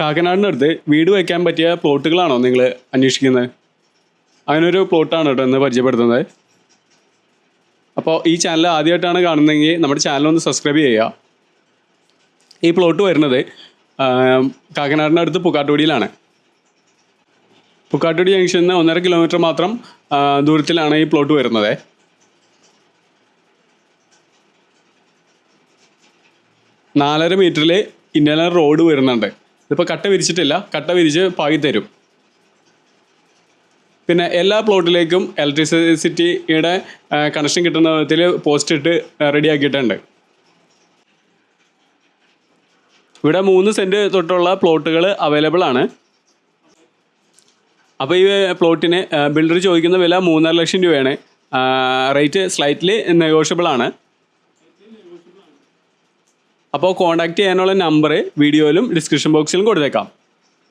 കാക്കനാടിനടുത്ത് വീട് വയ്ക്കാൻ പറ്റിയ പ്ലോട്ടുകളാണോ നിങ്ങൾ അന്വേഷിക്കുന്നത്? അങ്ങനൊരു പ്ലോട്ടാണ് കേട്ടോ ഇന്ന് പരിചയപ്പെടുത്തുന്നത്. അപ്പോൾ ഈ ചാനൽ ആദ്യമായിട്ടാണ് കാണുന്നതെങ്കിൽ നമ്മുടെ ചാനൽ ഒന്ന് സബ്സ്ക്രൈബ് ചെയ്യുക. ഈ പ്ലോട്ട് വരുന്നത് കാക്കനാടിന്റെ അടുത്ത് പുക്കാട്ടുപടിയിലാണ്. പുക്കാട്ടുപടി ജംഗ്ഷനിൽ നിന്ന് ഒന്നര കിലോമീറ്റർ മാത്രം ദൂരത്തിലാണ് ഈ പ്ലോട്ട് വരുന്നത്. നാലര മീറ്ററിൽ ഇന്നലെ റോഡ് വരുന്നുണ്ട്. ഇതിപ്പോൾ കട്ട വിരിച്ചിട്ടില്ല. കട്ട വിരിച്ച് പാകി തരും. പിന്നെ എല്ലാ പ്ലോട്ടിലേക്കും ഇലക്ട്രിസിറ്റിയുടെ കണക്ഷൻ കിട്ടുന്ന വിധത്തിൽ പോസ്റ്റ് ഇട്ട് റെഡി ആക്കിയിട്ടുണ്ട്. ഇവിടെ മൂന്ന് സെന്റ് തൊട്ടുള്ള പ്ലോട്ടുകൾ അവൈലബിൾ ആണ്. അപ്പോൾ ഈ പ്ലോട്ടിന് ബിൽഡർ ചോദിക്കുന്ന വില മൂന്നര ലക്ഷം രൂപയാണ്. റേറ്റ് സ്ലൈറ്റ്ലി നെഗോഷ്യബിൾ ആണ്. അപ്പോൾ കോൺടാക്ട് ചെയ്യാനുള്ള നമ്പർ വീഡിയോയിലും ഡിസ്ക്രിപ്ഷൻ ബോക്സിലും കൊടുത്തേക്കാം.